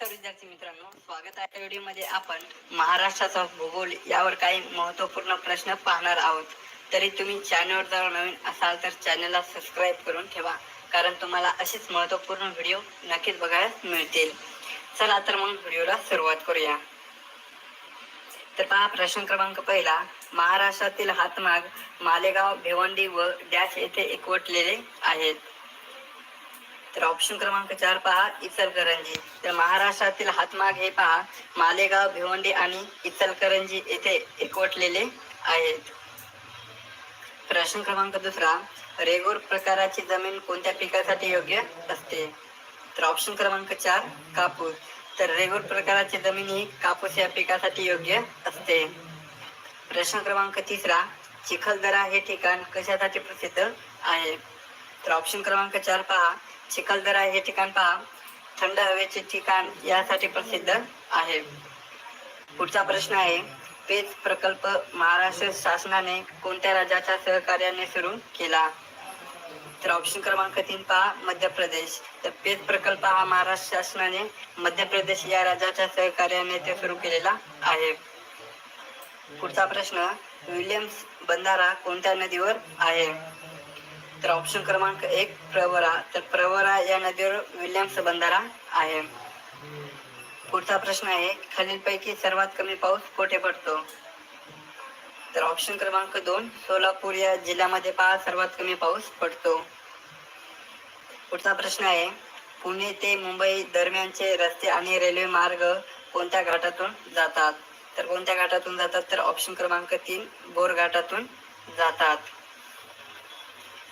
नमस्कार विद्यार्थी मित्रांनो स्वागत आहे व्हिडिओमध्ये आपण. महाराष्ट्राचा भूगोल यावर काही महत्त्वपूर्ण प्रश्न पाहणार आहोत. तरी तुम्ही चॅनलवर जर नवीन असाल तर चॅनलला सबस्क्राईब करून ठेवा. कारण तुम्हाला असेच महत्त्वपूर्ण व्हिडिओ नक्कीच बघायला मिळतील. चला तर मग व्हिडिओला सुरुवात करूया. तर पहा प्रश्न क्रमांक पहिला. महाराष्ट्रातील हातमाग मालेगाव भिवंडी व डॅश येथे एकवटलेले आहेत. तर ऑप्शन क्रमांक चार पहा इचलकरंजी. तर महाराष्ट्रातील हातमाग हे पहा मालेगाव भिवंडी आणि इचलकरंजी येथे एकवटलेले आहेत. प्रश्न क्रमांक दुसरा रेगोर प्रकाराची जमीन कोणत्या पिकासाठी योग्य असते? तर ऑप्शन क्रमांक चार कापूस. तर रेगोर प्रकाराची जमीन ही कापूस या पिकासाठी योग्य असते. प्रश्न क्रमांक तिसरा चिखलदरा हे ठिकाण कशासाठी प्रसिद्ध आहे? तर ऑप्शन क्रमांक चार पहा चिखलदरा हे ठिकाण पहा. थंड हवेचे ठिकाण यासाठी प्रसिद्ध आहे. पुढचा प्रश्न आहे पेच प्रकल्प महाराष्ट्र शासनाने कोणत्या राज्याच्या सहकार्याने सुरू केला? तर ऑप्शन क्रमांक तीन पहा मध्य प्रदेश तर पेच प्रकल्प हा महाराष्ट्र शासनाने मध्य प्रदेश या राज्याच्या सहकार्याने ते सुरू केलेला आहे. पुढचा प्रश्न विल्यम्स बंधारा कोणत्या नदीवर आहे? तर ऑप्शन क्रमांक एक प्रवरा. तर प्रवरा या नदीवर विल्यम्स बंधारा आहे. पुढचा प्रश्न आहे खालीलपैकी सर्वात कमी पाऊस कोठे पडतो? तर ऑप्शन क्रमांक दोन सोलापूर या जिल्ह्यामध्ये पहा सर्वात कमी पाऊस पडतो. पुढचा प्रश्न आहे पुणे ते मुंबई दरम्यानचे रस्ते आणि रेल्वे मार्ग कोणत्या घाटातून जातात? तर कोणत्या घाटातून जातात? तर ऑप्शन क्रमांक तीन बोर घाटातून जातात.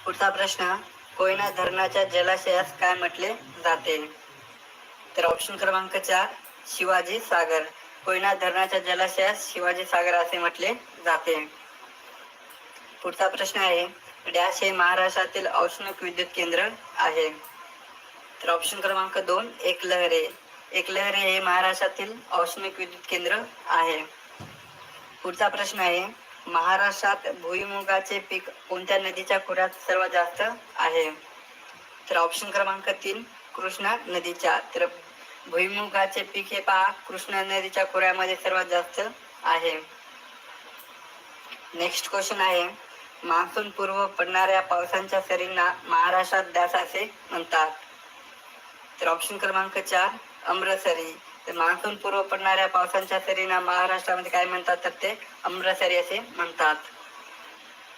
पुढचा प्रश्न कोयना धरणाच्या जलाशयास काय म्हटले जाते? तर ऑप्शन क्रमांक चार शिवाजी सागर. कोयना धरणाच्या जलाशयास शिवाजी सागर असे म्हटले जाते. पुढचा प्रश्न आहे डॅश हे महाराष्ट्रातील औष्णिक विद्युत केंद्र आहे. तर ऑप्शन क्रमांक दोन एकलहरे. एकलहरे हे महाराष्ट्रातील औष्णिक विद्युत केंद्र आहे. पुढचा प्रश्न आहे महाराष्ट्रात भुईमुगाचे पीक कोणत्या नदीच्या खोऱ्यात सर्वात जास्त आहे? तर ऑप्शन क्रमांक तीन कृष्णा नदीच्या. तर भुईमुगाचे पीक हे पहा कृष्णा नदीच्या खोऱ्यामध्ये सर्वात जास्त आहे. नेक्स्ट क्वेश्चन आहे मान्सून पूर्व पडणाऱ्या पावसांच्या सरींना महाराष्ट्रात द्यास असे म्हणतात. तर ऑप्शन क्रमांक चार अमृतसरी तर मान्सून पूर्व पडणाऱ्या पावसांच्या सरींना महाराष्ट्रामध्ये काय म्हणतात तर ते अमृतसरी असे म्हणतात.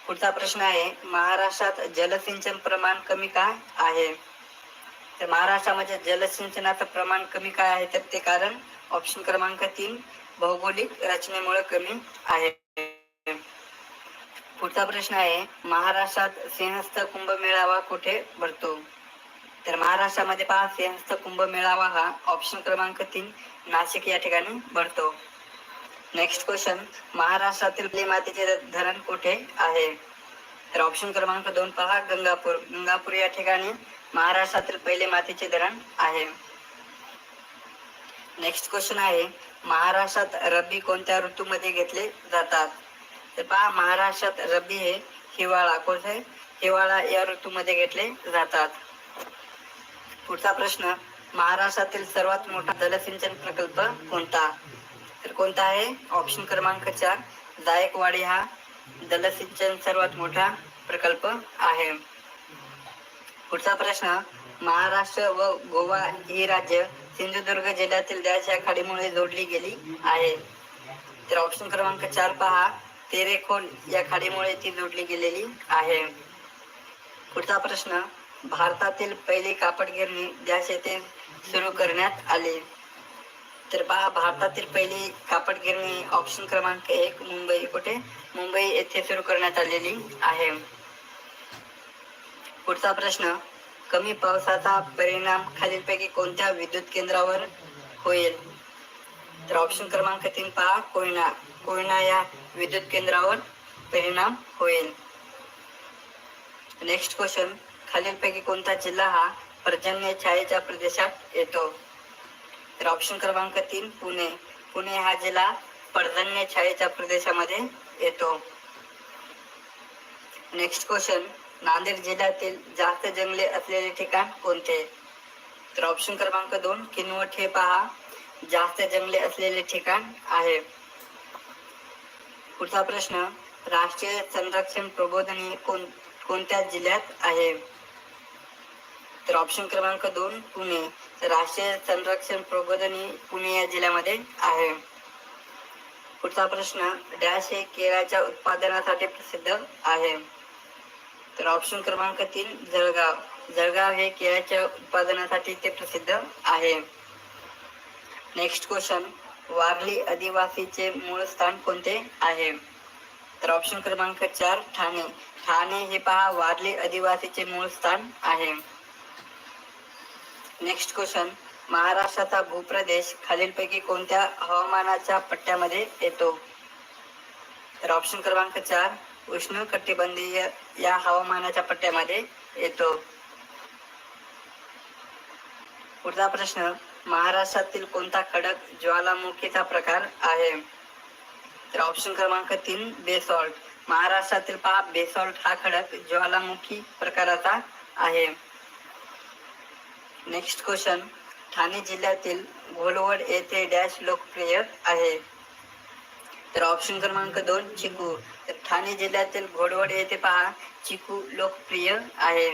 पुढचा प्रश्न आहे महाराष्ट्रात जलसिंचन प्रमाण कमी काय आहे? तर महाराष्ट्रामध्ये जलसिंचनाचं प्रमाण कमी काय आहे? तर ते कारण ऑप्शन क्रमांक तीन भौगोलिक रचनेमुळे कमी आहे. पुढचा प्रश्न आहे महाराष्ट्रात सिंहस्थ कुंभ मेळावा कुठे भरतो? तर महाराष्ट्रामध्ये पहा सिंहस्थ कुंभ मेळावा हा ऑप्शन क्रमांक तीन नाशिक या ठिकाणी भरतो नेक्स्ट क्वेश्चन महाराष्ट्रातील मातीचे धरण कुठे आहे? तर ऑप्शन क्रमांक दोन पहा गंगापूर. गंगापूर या ठिकाणी महाराष्ट्रातील पहिले मातीचे धरण आहे. नेक्स्ट क्वेश्चन आहे महाराष्ट्रात रब्बी कोणत्या ऋतूमध्ये घेतले जातात? तर पहा महाराष्ट्रात रब्बी हे हिवाळा. कोणते? हिवाळा या ऋतूमध्ये घेतले जातात. पुढचा प्रश्न महाराष्ट्रातील सर्वात मोठा जलसिंचन प्रकल्प कोणता? तर कोणता आहे? ऑप्शन क्रमांक चार जायकवाडी हा जलसिंचन सर्वात मोठा प्रकल्प आहे. पुढचा प्रश्न महाराष्ट्र व गोवा ही राज्य सिंधुदुर्ग जिल्ह्यातील द्याच्या या खाडीमुळे जोडली गेली आहे. तर ऑप्शन क्रमांक चार पहा तेरेखोल या खाडीमुळे ती जोडली गेलेली आहे. पुढचा प्रश्न भारतातील पहिली कापड गिरणी डॅश येथे सुरू करण्यात आली. तर पहा भारतातील पहिली कापड गिरणी ऑप्शन क्रमांक एक मुंबई कुठे? मुंबई येथे सुरू करण्यात आलेली आहे. पुढचा प्रश्न कमी पावसाचा परिणाम खालीलपैकी कोणत्या विद्युत केंद्रावर होईल? तर ऑप्शन क्रमांक तीन पहा कोयना. कोयना या विद्युत केंद्रावर परिणाम होईल. नेक्स्ट क्वेश्चन खालीलपैकी कोणता जिल्हा हा पर्जन्य छायेच्या प्रदेशात येतो? तर ऑप्शन क्रमांक तीन पुणे. पुणे हा जिल्हा पर्जन्य छायेच्या प्रदेशामध्ये येतो. नेक्स्ट क्वेश्चन नांदेड जिल्ह्यातील जास्त जंगले असलेले ठिकाण कोणते? तर ऑप्शन क्रमांक दोन किनवट हे पहा. जास्त जंगले असलेले ठिकाण आहे. पुढचा प्रश्न राष्ट्रीय संरक्षण प्रबोधिनी कोण कोणत्या जिल्ह्यात आहे? तर ऑप्शन क्रमांक दोन पुणे. राष्ट्रीय संरक्षण प्रबोधन पुणे या जिल्ह्यामध्ये आहे. पुढचा प्रश्न डॅश हे केळ्याच्या उत्पादनासाठी प्रसिद्ध आहे. तर ऑप्शन क्रमांक तीन जळगाव. जळगाव हे केळ्याच्या उत्पादनासाठी ते प्रसिद्ध आहे. नेक्स्ट क्वेश्चन वारली आदिवासीचे मूळ स्थान कोणते आहे? तर ऑप्शन क्रमांक चार ठाणे. ठाणे हे पहा वारली आदिवासीचे मूळ स्थान आहे. नेक्स्ट क्वेश्चन महाराष्ट्राचा भूप्रदेश खालीलपैकी कोणत्या हवामानाच्या पट्ट्यामध्ये येतो? तर ऑप्शन क्रमांक चार उष्ण कटिबंधीय या हवामानाच्या पट्ट्यामध्ये येतो. पुढचा प्रश्न महाराष्ट्रातील कोणता खडक ज्वालामुखीचा प्रकार आहे? तर ऑप्शन क्रमांक तीन बेसॉल्ट महाराष्ट्रातील पहा बेसॉल्ट हा खडक ज्वालामुखी प्रकाराचा आहे. Next question. ठाणे जिल्ह्यातील घोलवड येथे डॅश लोकप्रिय आहे. तर ऑप्शन क्रमांक दोन चिकू. तर ठाणे जिल्ह्यातील घोडवड येथे पहा चिकू लोकप्रिय आहे.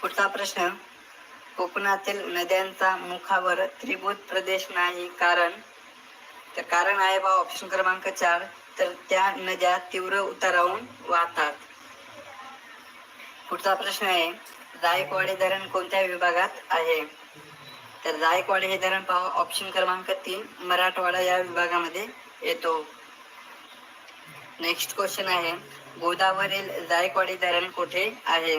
पुढचा प्रश्न. कोकणातील नद्यांचा मुखावर त्रिभुज प्रदेश नाही कारण? तर कारण आहे बा ऑप्शन क्रमांक चार. तर त्या नद्या तीव्र उतारावून वाहतात. पुढचा प्रश्न आहे. जायकवाडी धरण कोणत्या विभागात आहे? तर जायकवाडी हे धरण पाहू ऑप्शन क्रमांक तीन मराठवाडा या विभागामध्ये येतो. नेक्स्ट क्वेश्चन आहे गोदावरील जायकवाडी धरण कुठे आहे?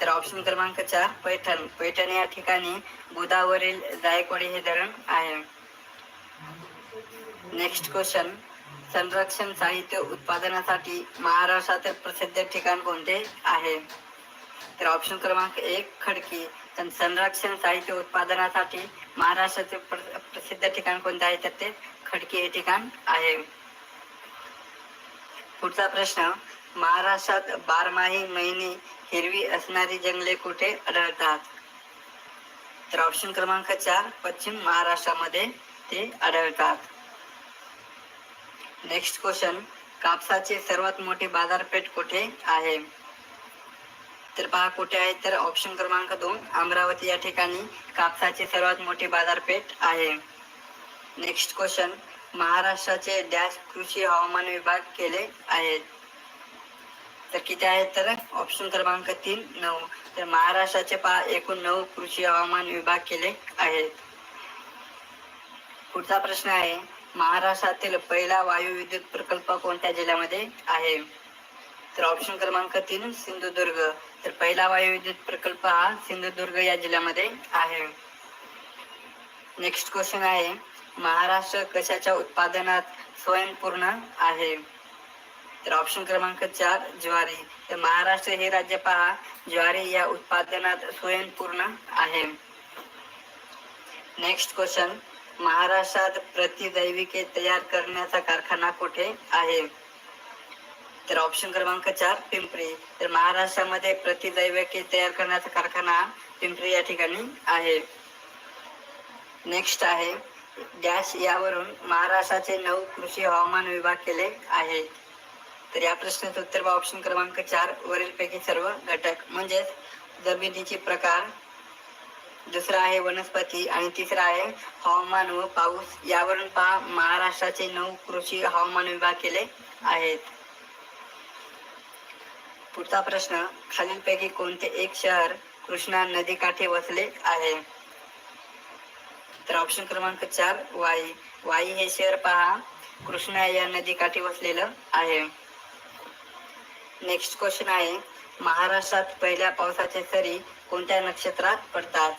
तर ऑप्शन क्रमांक चार पैठण. पैठण या ठिकाणी गोदावरील जायकवाडी हे धरण आहे. नेक्स्ट क्वेश्चन संरक्षण साहित्य उत्पादनासाठी महाराष्ट्रातील प्रसिद्ध ठिकाण कोणते आहे? तर ऑप्शन क्रमांक एक खडकी. तर संरक्षण साहित्य उत्पादनासाठी महाराष्ट्राचे प्रसिद्ध ठिकाण कोणते आहे? तर ते खडकी हे ठिकाण आहे. पुढचा प्रश्न महाराष्ट्रात बारमाही महिने हिरवी असणारी जंगले कुठे आढळतात? तर ऑप्शन क्रमांक चार पश्चिम महाराष्ट्रामध्ये ते आढळतात. नेक्स्ट क्वेश्चन कापसाची सर्वात मोठी बाजारपेठ कुठे आहे? तर पहा कुठे आहे तर ऑप्शन क्रमांक दोन अमरावती या ठिकाणी कापसाची सर्वात मोठी बाजारपेठ आहे. नेक्स्ट क्वेश्चन महाराष्ट्राचे डॅश कृषी हवामान विभाग केले आहेत. तर किती आहेत तर? ऑप्शन क्रमांक तीन नऊ. तर महाराष्ट्राचे पहा एकूण नऊ कृषी हवामान विभाग केले आहेत. पुढचा प्रश्न आहे महाराष्ट्रातील पहिला वायू विद्युत प्रकल्प कोणत्या जिल्ह्यामध्ये आहे? तर ऑप्शन क्रमांक तीन सिंधुदुर्ग. तर पहिला वायुविद्युत प्रकल्प हा सिंधुदुर्ग या जिल्ह्यामध्ये आहे. नेक्स्ट क्वेश्चन आहे महाराष्ट्र कशाच्या उत्पादनात स्वयंपूर्ण आहे? तर ऑप्शन क्रमांक चार ज्वारी. तर महाराष्ट्र हे राज्य पहा ज्वारी या उत्पादनात स्वयंपूर्ण आहे. नेक्स्ट क्वेश्चन महाराष्ट्रात प्रतिजैविके तयार करण्याचा कारखाना कुठे आहे? तर ऑप्शन क्रमांक चार पिंपरी. तर महाराष्ट्रामध्ये प्रतिदैवके तयार करण्याचा कारखाना पिंपरी या ठिकाणी आहे. नेक्स्ट आहे डॅश यावरून महाराष्ट्राचे नऊ कृषी हवामान विभाग केले आहे. तर या प्रश्नाचं उत्तर बा ऑप्शन क्रमांक चार वरीलपैकी सर्व घटक. म्हणजेच जमिनीचे प्रकार. दुसरा आहे वनस्पती आणि तिसरा आहे हवामान व पाऊस. यावरून पहा महाराष्ट्राचे नऊ कृषी हवामान विभाग केले आहेत. पुढचा प्रश्न खालीलपैकी कोणते एक शहर कृष्णा नदीकाठी वसले आहे? तर ऑप्शन क्रमांक चार वाई. वाई हे शहर पहा कृष्णा या नदीकाठी वसलेलं आहे. नेक्स्ट क्वेश्चन आहे महाराष्ट्रात पहिल्या पावसाचे सरी कोणत्या नक्षत्रात पडतात?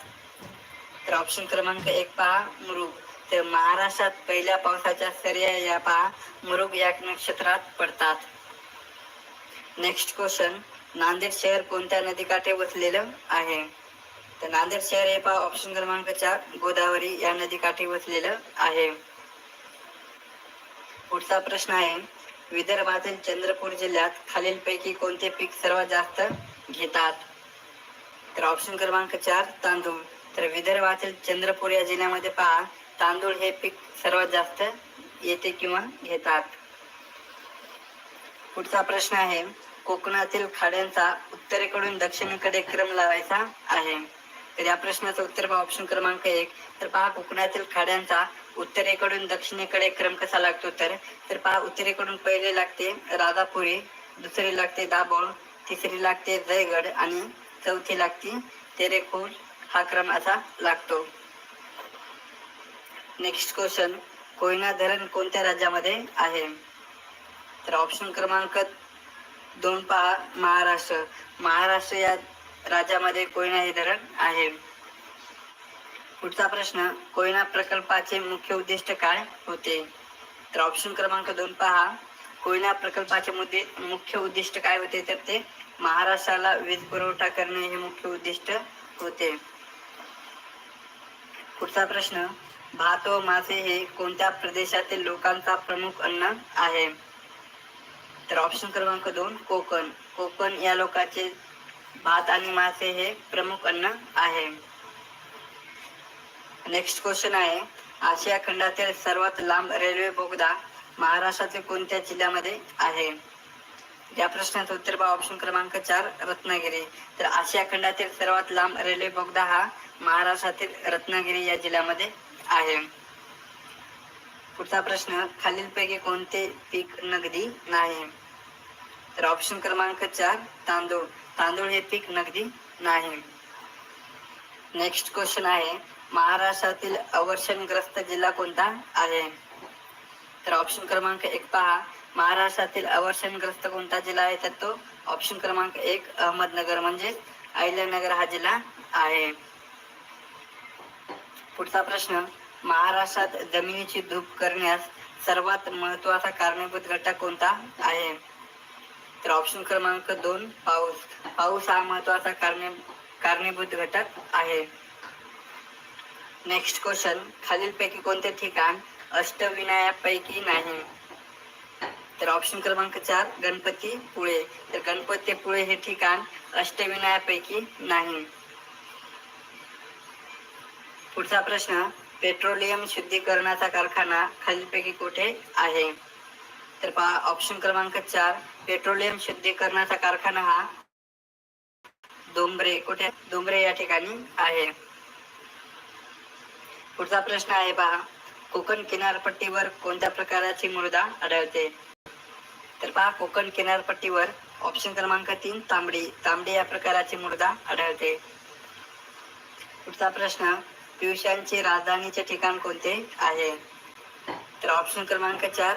तर ऑप्शन क्रमांक एक पहा मृग. तर महाराष्ट्रात पहिल्या पावसाच्या सरी या पहा मृग या नक्षत्रात पडतात. नेक्स्ट क्वेश्चन नांदेड शहर कोणत्या नदीकाठी वसलेलं आहे? तर नांदेड शहर हे पहा ऑप्शन क्रमांक चार गोदावरी या नदीकाठी वसलेलं आहे. पुढचा प्रश्न आहे विदर्भातील चंद्रपूर जिल्ह्यात खालीलपैकी कोणते पीक सर्वात जास्त घेतात? तर ऑप्शन क्रमांक चार तांदूळ. तर विदर्भातील चंद्रपूर या जिल्ह्यामध्ये पहा तांदूळ हे पीक सर्वात जास्त येते किंवा घेतात. पुढचा प्रश्न आहे कोकणातील खाड्यांचा उत्तरेकडून दक्षिणेकडे क्रम लावायचा आहे. तर या प्रश्नाचं उत्तर पहा ऑप्शन क्रमांक एक. तर पहा कोकणातील खाड्यांचा उत्तरेकडून दक्षिणेकडे क्रम कसा लागतो? तर तर पहा उत्तरेकडून पहिले लागते राधापुरी दुसरी लागते दाभोळ तिसरी लागते जयगड आणि चौथी लागते तेरेखोल. हा क्रम असा लागतो. नेक्स्ट क्वेश्चन कोयना धरण कोणत्या राज्यामध्ये आहे? तर ऑप्शन क्रमांक दोन पहा महाराष्ट्र. महाराष्ट्र या राज्यामध्ये कोयना हे धरण आहे. पुढचा प्रश्न कोयना प्रकल्पाचे मुख्य उद्दिष्ट काय होते? तर ऑप्शन क्रमांक दोन पहा. कोयना प्रकल्पाचे मुद्दे मुख्य उद्दिष्ट काय होते? तर ते महाराष्ट्राला वीज पुरवठा करणे हे मुख्य उद्दिष्ट होते. पुढचा प्रश्न भात व मासे हे कोणत्या प्रदेशातील लोकांचा प्रमुख अन्न आहे? तर ऑप्शन क्रमांक दोन कोकण. कोकण या लोकांचे भात आणि मासे हे प्रमुख अन्न आहे. नेक्स्ट क्वेश्चन आहे आशिया खंडातील सर्वात लांब रेल्वे बोगदा महाराष्ट्रातील कोणत्या जिल्ह्यामध्ये आहे? या प्रश्नाचं उत्तर बा ऑप्शन क्रमांक चार रत्नागिरी. तर आशिया खंडातील सर्वात लांब रेल्वे बोगदा हा महाराष्ट्रातील रत्नागिरी या जिल्ह्यामध्ये आहे. पुढचा प्रश्न खालीलपैकी कोणते पीक नगदी नाही? तर ऑप्शन क्रमांक चार तांदूळ. तांदूळ हे पीक नगदी नाही. नेक्स्ट क्वेश्चन आहे महाराष्ट्रातील अवर्षणग्रस्त जिल्हा कोणता आहे? तर ऑप्शन क्रमांक एक पहा. महाराष्ट्रातील अवर्षणग्रस्त कोणता जिल्हा आहे? तर तो ऑप्शन क्रमांक एक अहमदनगर म्हणजे अहिल्यानगर हा जिल्हा आहे. पुढचा प्रश्न महाराष्ट्रात जमिनीची धूप करण्यास सर्वात महत्त्वाचा कारणीभूत घटक कोणता आहे? तर ऑप्शन क्रमांक दोन पाऊस. पाऊस हा महत्त्वाचा कारणे कारणीभूत घटक आहे. नेक्स्ट क्वेश्चन खालीलपैकी कोणते ठिकाण अष्टविनायापैकी नाही? तर ऑप्शन क्रमांक चार गणपती पुळे. तर गणपती पुळे हे ठिकाण अष्टविनायापैकी नाही. पुढचा प्रश्न पेट्रोलियम शुद्धीकरणाचा कारखाना खालीलपैकी कुठे आहे? तर पहा ऑप्शन क्रमांक चार पेट्रोलियम शुद्धीकरणाचा कारखाना हा डोंबरे कुठे? डोंबरे या ठिकाणी आहे. पुढचा प्रश्न आहे पहा कोकण किनारपट्टीवर कोणत्या प्रकाराची मृदा आढळते? तर पहा कोकण किनारपट्टीवर ऑप्शन क्रमांक तीन तांबडी. तांबडी या प्रकाराची मृदा आढळते. पुढचा प्रश्न पियुषांची राजधानीचे ठिकाण कोणते आहे? तर ऑप्शन क्रमांक चार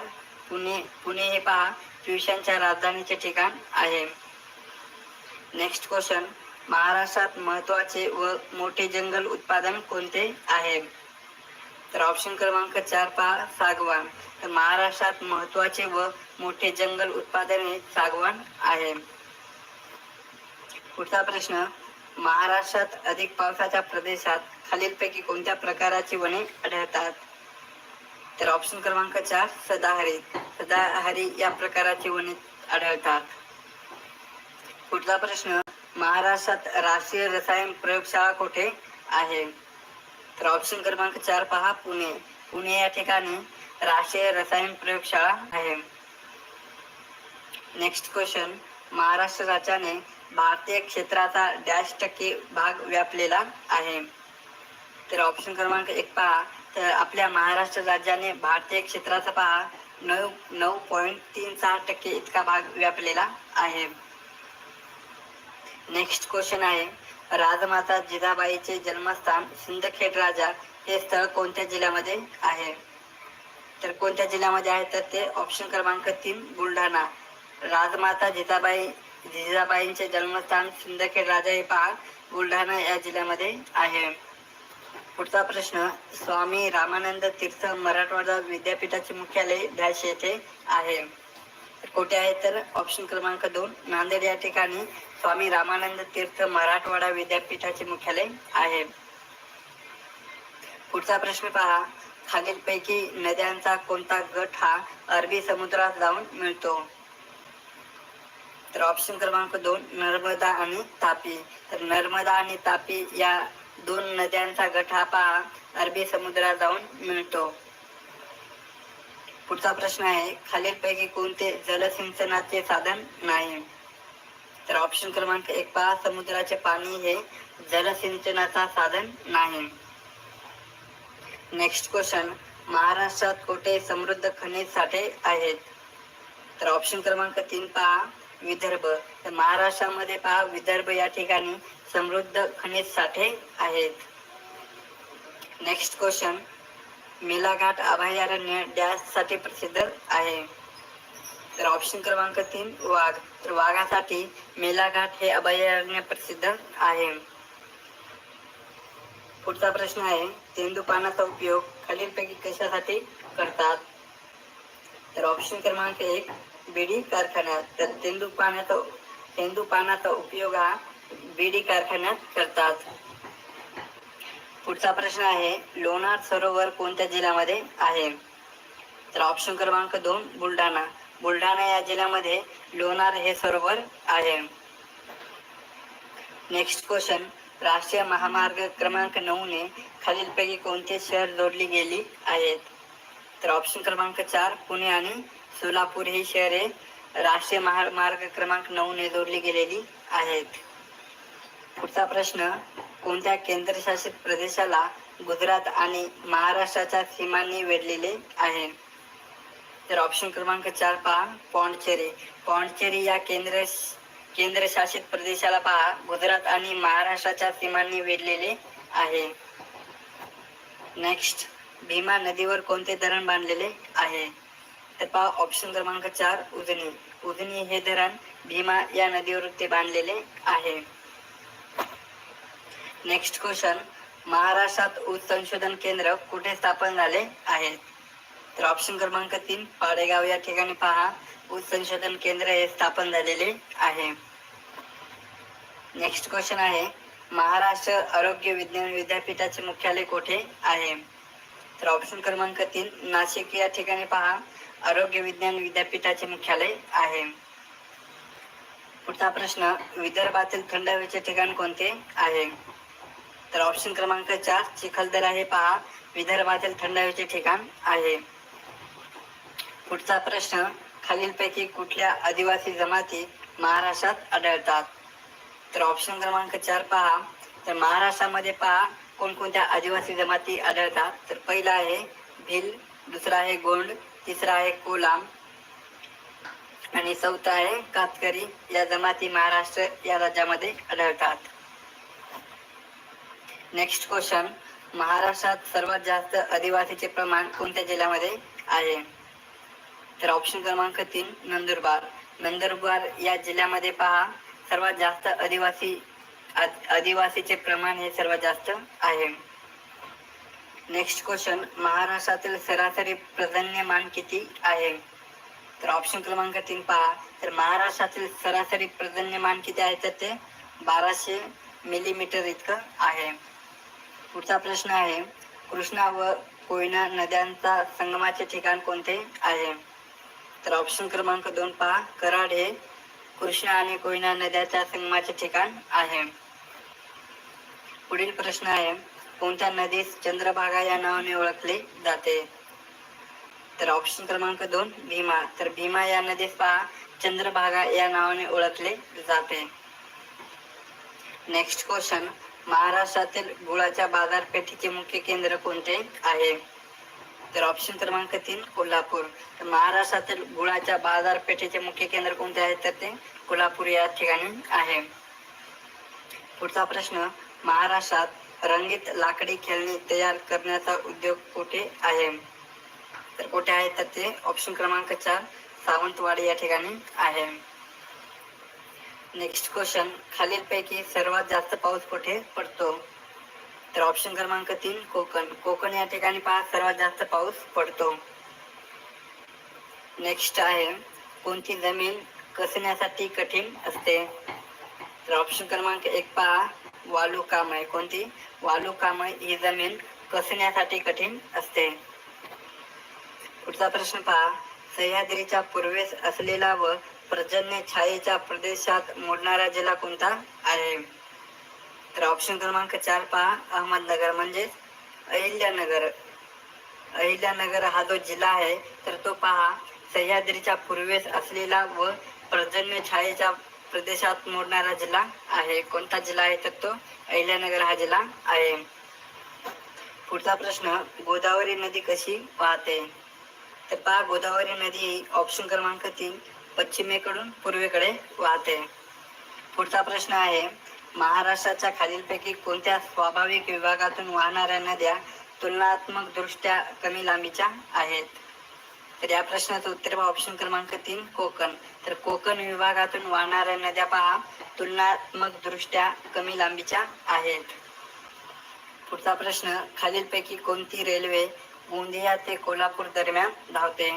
पुणे पुणे हे पहा पियुषांच्या राजधानीचे ठिकाण आहे. नेक्स्ट क्वेश्चन महाराष्ट्रात महत्त्वाचे व मोठे जंगल उत्पादन कोणते आहे? तर ऑप्शन क्रमांक चार पहा सागवान. तर महाराष्ट्रात महत्त्वाचे व मोठे जंगल उत्पादन हे सागवान आहे. पुढचा प्रश्न महाराष्ट्रात अधिक पावसाच्या प्रदेशात खालीलपैकी कोणत्या प्रकाराची वने आढळतात? तर ऑप्शन क्रमांक चार सदाहरित सदाहरी या प्रकाराची वने आढळतात. पुढचा प्रश्न महाराष्ट्रात राष्ट्रीय रसायन प्रयोगशाळा कुठे आहे? तर ऑप्शन क्रमांक चार पहा पुणे. पुणे या ठिकाणी राष्ट्रीय रसायन प्रयोगशाळा आहे. नेक्स्ट क्वेश्चन महाराष्ट्र राज्याने भारतीय क्षेत्राचा डॅश टक्के भाग व्यापलेला आहे. तर ऑप्शन क्रमांक एक पहा. तर आपल्या महाराष्ट्र राज्याने भारतीय क्षेत्राचा पहा. नऊ नऊ पॉईंट तीन सहा टक्के इतका भाग व्यापलेला आहे. नेक्स्ट क्वेश्चन आहे. राजमाता जिजाबाईचे जन्मस्थान सिंदखेड राजा हे स्थळ कोणत्या जिल्ह्यामध्ये आहे? तर कोणत्या जिल्ह्यामध्ये आहे? तर ते ऑप्शन क्रमांक तीन बुलढाणा. राजमाता जिजाबाई जिजाबाईंचे जन्मस्थान सिंदखेड राजा हे पहा. बुलढाणा या जिल्ह्यामध्ये आहे. पुढचा प्रश्न स्वामी रामानंद तीर्थ मराठवाडा विद्यापीठाचे मुख्यालय डॅश येथे आहे. तर कुठे आहे तर ऑप्शन क्रमांक दोन नांदेड या ठिकाणी स्वामी रामानंद तीर्थ मराठवाडा विद्यापीठाचे मुख्यालय आहे. पुढचा प्रश्न पहा खालीलपैकी नद्यांचा कोणता गट हा अरबी समुद्रात जाऊन मिळतो? तर ऑप्शन क्रमांक दोन नर्मदा आणि तापी. तर नर्मदा आणि तापी या दोन नद्यांचा गठापा अरबी समुद्रात जाऊन मिळतो. पुढचा प्रश्न आहे खालीलपैकी कोणते जलसिंचनाचे साधन नाही? तर ऑप्शन क्रमांक एक पहा समुद्राचे पाणी हे जलसिंचनाचा साधन नाही. नेक्स्ट क्वेश्चन महाराष्ट्रात कोठे समृद्ध खनिज साठे आहेत? तर ऑप्शन क्रमांक तीन पहा विदर्भ. तर महाराष्ट्रामध्ये पहा विदर्भ या ठिकाणी समृद्ध खनिज साठे आहेत. नेक्स्ट क्वेश्चन मेलाघाट अभयारण्य डॅशसाठी प्रसिद्ध आहे. तर ऑप्शन क्रमांक तीन वाघ. तर वाघासाठी मेलाघाट हे अभयारण्य प्रसिद्ध आहे. पुढचा प्रश्न आहे तेंदू पानाचा उपयोग खालीलपैकी कशासाठी करतात? तर ऑप्शन क्रमांक एक बिडी कारखान्यात. तर तेंदू पाण्याचा तेंदू पानाचा उपयोग हा बीडी कारखान्यात करतात. पुढचा प्रश्न आहे लोणार सरोवर कोणत्या जिल्ह्यामध्ये आहे? तर ऑप्शन क्रमांक दोन बुलढाणा. बुलढाणा या जिल्ह्यामध्ये लोणार हे सरोवर आहे. नेक्स्ट क्वेश्चन राष्ट्रीय महामार्ग क्रमांक नऊ ने खालीलपैकी कोणते शहर जोडली गेली आहेत? तर ऑप्शन क्रमांक चार पुणे आणि सोलापूर ही शहरे राष्ट्रीय महामार्ग क्रमांक नऊ ने जोडली गेलेली आहेत. पुढचा प्रश्न कोणत्या केंद्रशासित प्रदेशाला गुजरात आणि महाराष्ट्राच्या सीमांनी वेढलेले आहे? तर ऑप्शन क्रमांक चार पहा पॉंडचेरी. पॉंडचेरी या केंद्र केंद्रशासित प्रदेशाला पहा गुजरात आणि महाराष्ट्राच्या सीमांनी वेढलेले आहे. नेक्स्ट भीमा नदीवर कोणते धरण बांधलेले आहे? तर पहा ऑप्शन क्रमांक चार उजनी. उजनी हे धरण भीमा या नदीवर ते बांधलेले आहे. नेक्स्ट क्वेश्चन महाराष्ट्रात ऊस संशोधन केंद्र कुठे स्थापन झाले आहे तर ऑप्शन क्रमांक तीन पाडेगाव. या ठिकाणी पहा. ऊस संशोधन केंद्र हे स्थापन झालेले आहे. नेक्स्ट क्वेश्चन आहे. महाराष्ट्र आरोग्य विज्ञान विद्यापीठाचे मुख्यालय कोठे आहे? तर ऑप्शन क्रमांक तीन नाशिक. या ठिकाणी पहा. आरोग्य विज्ञान विद्यापीठाचे मुख्यालय आहे. पुढचा प्रश्न विदर्भातील थंड हवेचे ठिकाण कोणते आहे? तर ऑप्शन क्रमांक चार चिखलदरा हे पहा. विदर्भातील थंड हवेचे ठिकाण आहे. पुढचा प्रश्न खालीलपैकी कुठल्या आदिवासी जमाती महाराष्ट्रात आढळतात? तर ऑप्शन क्रमांक चार पहा. तर महाराष्ट्रामध्ये पहा कोणकोणत्या आदिवासी जमाती आढळतात? तर पहिला आहे भिल दुसरा आहे गोंड तिसरा आहे कोलाम आणि चौथा आहे कातकरी. या जमाती महाराष्ट्र या राज्यामध्ये आढळतात. नेक्स्ट क्वेश्चन महाराष्ट्रात सर्वात जास्त आदिवासीचे प्रमाण कोणत्या जिल्ह्यामध्ये आहे? तर ऑप्शन क्रमांक तीन नंदुरबार. नंदुरबार या जिल्ह्यामध्ये पहा सर्वात जास्त आदिवासी आदिवासीचे प्रमाण हे सर्वात जास्त आहे. नेक्स्ट क्वेश्चन महाराष्ट्रातील सरासरी प्रजन्यमान किती आहे? तर ऑप्शन क्रमांक तीन पहा. तर महाराष्ट्रातील सरासरी प्रजन्यमान किती आहे? तर ते बाराशे मिलीमीटर इतकं आहे. पुढचा प्रश्न आहे कृष्णा व कोयना नद्यांचा संगमाचे ठिकाण कोणते आहे? तर ऑप्शन क्रमांक दोन पहा. कराड हे कृष्णा आणि कोयना नद्याच्या संगमाचे ठिकाण आहे. पुढील प्रश्न आहे कोणत्या नदीस चंद्रभागा या नावाने ओळखले जाते? तर ऑप्शन क्रमांक दोन भीमा. तर भीमा या नदीस पहा चंद्रभागा या नावाने ओळखले जाते. नेक्स्ट क्वेश्चन महाराष्ट्रातील गुळाच्या बाजारपेठेचे मुख्य केंद्र कोणते आहे? तर ऑप्शन क्रमांक तीन कोल्हापूर. तर महाराष्ट्रातील गुळाच्या बाजारपेठेचे मुख्य केंद्र कोणते आहे? तर ते कोल्हापूर या ठिकाणी आहे. पुढचा प्रश्न महाराष्ट्रात रंगीत लाकडी खेळणी तयार करण्याचा उद्योग कुठे आहे? तर कुठे आहे? तर ते ऑप्शन क्रमांक चार सावंतवाडी या ठिकाणी आहे. नेक्स्ट क्वेश्चन खालीलपैकी सर्वात जास्त पाऊस कुठे पडतो? तर ऑप्शन क्रमांक तीन कोकण. कोकण या ठिकाणी पहा सर्वात जास्त पाऊस पडतो. नेक्स्ट आहे कोणती जमीन कसण्यासाठी कठीण असते? तर ऑप्शन क्रमांक एक पहा वालुकामय. कोणती? वालुकामय ही जमीन कसण्यासाठी कठीण असते. पुढचा प्रश्न पहा. सह्याद्रीच्या पूर्वेस असलेला व पर्जन्य छायेच्या प्रदेशात मोडणारा जिल्हा कोणता? आहे तर ऑप्शन क्रमांक चार पहा अहमदनगर. म्हणजेच अहिल्यानगर. अहिल्यानगर हा जो जिल्हा आहे तर तो पहा सह्याद्रीच्या पूर्वेस असलेला व पर्जन्य छायेच्या प्रदेशात मोडणारा जिल्हा आहे. कोणता जिल्हा आहे तर तो अहिल्यानगर हा जिल्हा आहे. पुढचा प्रश्न गोदावरी नदी कशी वाहते? तर पहा गोदावरी नदी ही ऑप्शन क्रमांक तीन. पश्चिमेकडून पूर्वेकडे वाहते. पुढचा प्रश्न आहे महाराष्ट्राच्या खालीलपैकी कोणत्या स्वाभाविक विभागातून वाहणाऱ्या नद्या तुलनात्मक दृष्ट्या कमी लांबीच्या आहेत? तर या प्रश्नाचं उत्तर पहा ऑप्शन क्रमांक तीन कोकण. तर कोकण विभागातून वाहणाऱ्या नद्या पहा तुलनात्मक दृष्ट्या कमी लांबीच्या आहेत. पुढचा प्रश्न खालीलपैकी कोणती रेल्वे गोंदिया ते कोल्हापूर दरम्यान धावते?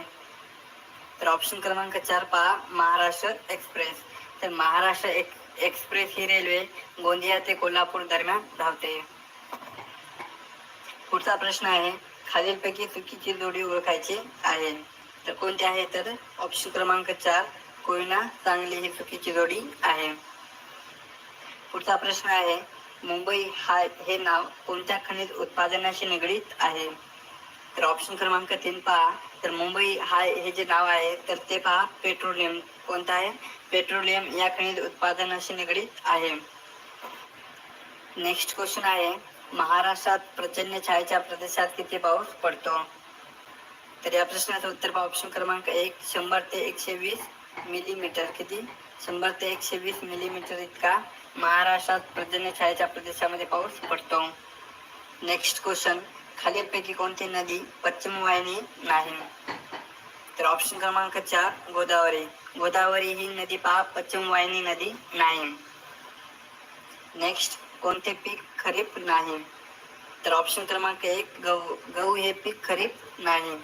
तर ऑप्शन क्रमांक चार पहा महाराष्ट्र एक्सप्रेस तर महाराष्ट्र एक एक्सप्रेस ही रेल्वे गोंदिया ते कोल्हापूर दरम्यान धावते. पुढचा प्रश्न आहे खालीलपैकी चुकीची जोडी ओळखायची आहे. तर कोणती आहे तर ऑप्शन क्रमांक चार कोयना चांगली ही चुकीची जोडी आहे. पुढचा प्रश्न आहे मुंबई हा हे नाव कोणत्या खनिज उत्पादनाशी निगडीत आहे? तर ऑप्शन क्रमांक तीन पहा तर मुंबई हा हे जे नाव आहे तर ते पहा पेट्रोलियम कोणतं आहे? पेट्रोलियम या खनिज उत्पादनाशी निगडीत आहे. नेक्स्ट क्वेश्चन आहे महाराष्ट्रात प्रचंड छायेच्या प्रदेशात किती पाऊस पडतो? तर या प्रश्नाचं उत्तर पहा ऑप्शन क्रमांक एक शंभर ते एकशे वीस मिलीमीटर किती? शंभर ते एकशे वीस मिलीमीटर इतका महाराष्ट्रात प्रजन्य छायेच्या प्रदेशामध्ये पाऊस पडतो. नेक्स्ट क्वेश्चन खालीलपैकी कोणती नदी पश्चिम वाहिनी नाही? तर ऑप्शन क्रमांक चार गोदावरी. गोदावरी ही नदी पहा पश्चिम वाहिनी नदी नाही. नेक्स्ट कोणते पीक खरीप नाही? तर ऑप्शन क्रमांक एक गहू. गहू हे पीक खरीप नाही.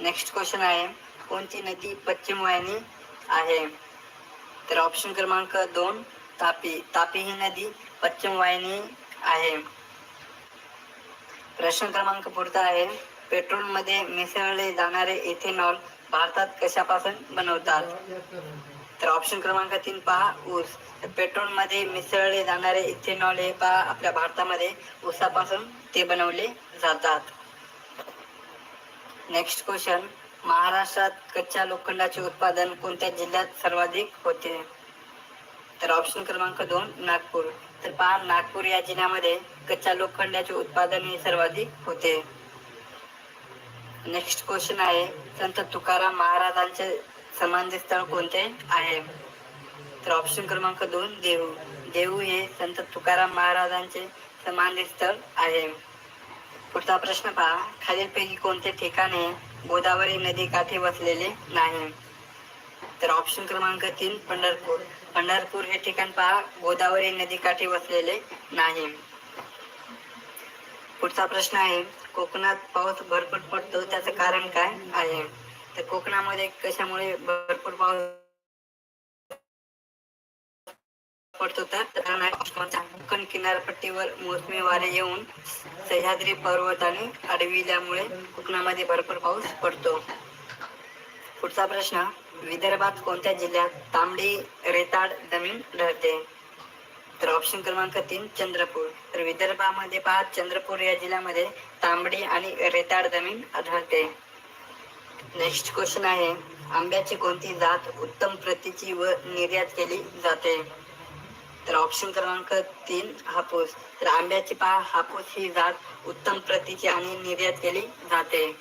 नेक्स्ट क्वेश्चन आहे कोणती नदी पश्चिम वाहिनी आहे? तर ऑप्शन क्रमांक दोन तापी. तापी ही नदी पश्चिम वाहिनी आहे. प्रश्न क्रमांक पुढचा आहे. पेट्रोलमध्ये मिसळले जाणारे इथेनॉल भारतात कशापासून बनवतात? तर ऑप्शन क्रमांक तीन पहा ऊस. पेट्रोलमध्ये मिसळले जाणारे इथेनॉल हे पहा आपल्या भारतामध्ये ऊसापासून ते बनवले जातात. नेक्स्ट क्वेश्चन महाराष्ट्रात कच्च्या लोखंडाचे उत्पादन कोणत्या जिल्ह्यात सर्वाधिक होते? तर ऑप्शन क्रमांक दोन नागपूर. तर पहा नागपूर या जिल्ह्यामध्ये कच्च्या लोखंडाचे उत्पादन हे सर्वाधिक होते. नेक्स्ट क्वेश्चन आहे संत तुकाराम महाराजांचे समाधी स्थळ कोणते आहे? तर ऑप्शन क्रमांक दोन देहू. देहू हे संत तुकाराम महाराजांचे समाधी स्थळ आहे. पुढचा प्रश्न पहा खालीलपैकी कोणते ठिकाणे गोदावरी नदी काठी वसलेले नाही? तर ऑप्शन क्रमांक तीन पंढरपूर. पंढरपूर हे ठिकाण पहा गोदावरी नदी काठी वसलेले नाही. पुढचा प्रश्न आहे कोकणात पाऊस भरपूर पडतो त्याचं कारण काय आहे? तर कोकणामध्ये कशामुळे भरपूर पाऊस पडतो तर? कोकण किनारपट्टीवर मोसमी वारे येऊन सह्याद्री पर्वत आणि अडविल्यामुळे कोकणामध्ये भरपूर पाऊस पडतो. पुढचा प्रश्न विदर्भात कोणत्या जिल्ह्यात तांबडी रेताड जमीन राहते? तर ऑप्शन क्रमांक तीन चंद्रपूर. तर विदर्भामध्ये पहा चंद्रपूर या जिल्ह्यामध्ये तांबडी आणि रेताड जमीन आढळते नेक्स्ट क्वेश्चन आहे आंब्याची कोणती जात उत्तम प्रतीची व निर्यात केली जाते? तर ऑप्शन क्रमांक तीन हापूस. तर आंब्याची पहा हापूस ही जात उत्तम प्रतीची आणि निर्यात केली जाते.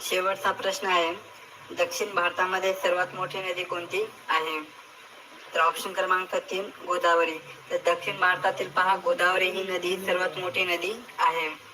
शेवटचा प्रश्न आहे दक्षिण भारतामध्ये सर्वात मोठी नदी कोणती आहे? तर ऑप्शन क्रमांक तीन गोदावरी. तर दक्षिण भारतातील पहा गोदावरी ही नदी सर्वात मोठी नदी आहे.